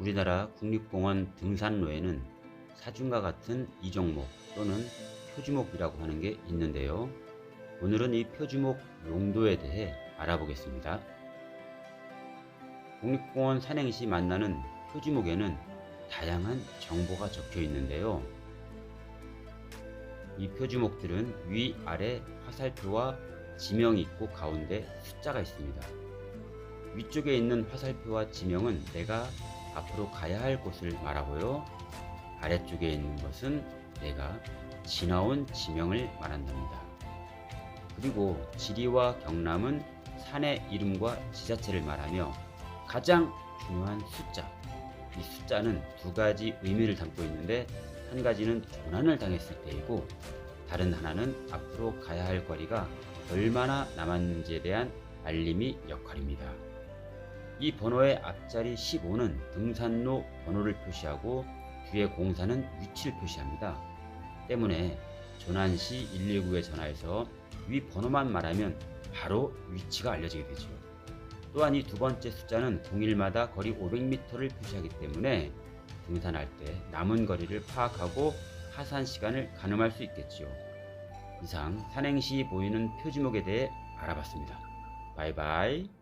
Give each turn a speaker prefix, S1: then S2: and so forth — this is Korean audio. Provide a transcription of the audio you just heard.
S1: 우리나라 국립공원 등산로에는 사중과 같은 이종목 또는 표지목이라고 하는 게 있는데요. 오늘은 이 표지목 용도에 대해 알아보겠습니다. 국립공원 산행 시 만나는 표지목에는 다양한 정보가 적혀 있는데요. 이 표지목들은 위, 아래 화살표와 지명이 있고 가운데 숫자가 있습니다. 위쪽에 있는 화살표와 지명은 내가 앞으로 가야 할 곳을 말하고요. 아래쪽에 있는 것은 내가 지나온 지명을 말한답니다. 그리고 지리와 경남은 산의 이름과 지자체를 말하며 가장 중요한 숫자. 이 숫자는 두 가지 의미를 담고 있는데 한 가지는 조난을 당했을 때이고 다른 하나는 앞으로 가야 할 거리가 얼마나 남았는지에 대한 알림이 역할입니다. 이 번호의 앞자리 15는 등산로 번호를 표시하고 뒤에 공사는 위치를 표시합니다. 때문에 조난 시 119에 전화해서 위 번호만 말하면 바로 위치가 알려지게 되죠. 또한 이 두 번째 숫자는 동일마다 거리 500m를 표시하기 때문에 등산할 때 남은 거리를 파악하고 하산 시간을 가늠할 수 있겠지요. 이상 산행 시 보이는 표지목에 대해 알아봤습니다. 바이바이.